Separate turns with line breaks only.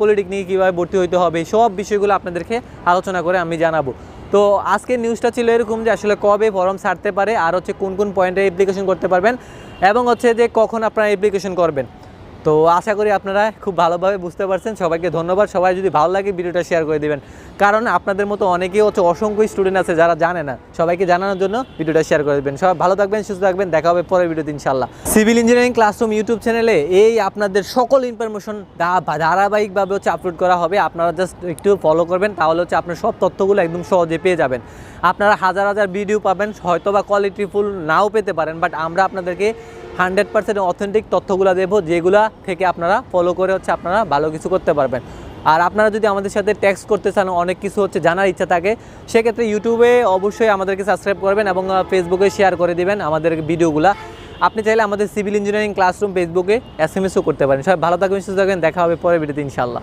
Polytechnic কীভাবে ভর্তি হইতে হবে, সব বিষয়গুলো আপনাদেরকে আলোচনা করে আমি জানাব। তো আজকের নিউজটা ছিল এরকম যে আসলে কবে ফর্ম ছাড়তে পারে আর হচ্ছে কোন কোন পয়েন্টে অ্যাপ্লিকেশন করতে পারবেন এবং হচ্ছে যে কখন আপনারা অ্যাপ্লিকেশন করবেন। তো আশা করি আপনারা খুব ভালোভাবে বুঝতে পারছেন। সবাইকে ধন্যবাদ। সবাই যদি ভালো লাগে ভিডিওটা শেয়ার করে দেবেন। কারণ আপনাদের মতো অনেকেই হচ্ছে অসংখ্য স্টুডেন্ট আছে যারা জানে না। সবাইকে জানানোর জন্য ভিডিওটা শেয়ার করে দেবেন। সবাই ভালো থাকবেন, সুস্থ থাকবেন। দেখা হবে পরের ভিডিওতে ইনশাল্লাহ সিভিল ইঞ্জিনিয়ারিং ক্লাসরুম ইউটিউব চ্যানেলে এই আপনাদের সকল ইনফরমেশন ধারাবাহিকভাবে হচ্ছে আপলোড করা হবে। আপনারা জাস্ট একটু ফলো করবেন, তাহলে হচ্ছে আপনার সব তথ্যগুলো একদম সহজে পেয়ে যাবেন। আপনারা হাজার হাজার ভিডিও পাবেন হয়তো বা কোয়ালিটিফুল নাও পেতে পারেন বাট আমরা আপনাদেরকে হান্ড্রেড পার্সেন্ট অথেন্টিক তথ্যগুলো দেবো, যেগুলা থেকে আপনারা ফলো করে হচ্ছে আপনারা ভালো কিছু করতে পারবেন। আর আপনারা যদি আমাদের সাথে ট্যাক্স করতে চান, অনেক কিছু হচ্ছে জানার ইচ্ছা থাকে, সেক্ষেত্রে ইউটিউবে অবশ্যই আমাদেরকে সাবস্ক্রাইব করবেন এবং ফেসবুকে শেয়ার করে দিবেন আমাদের ভিডিওগুলো আপনি চাইলে আমাদের সিভিল ইঞ্জিনিয়ারিং ক্লাসরুম ফেসবুকে এস এম এসও করতে পারেন। সবাই ভালো থাকবেন, সুস্থ থাকবেন, দেখা হবে পরে ভিডিওতে ইনশাল্লাহ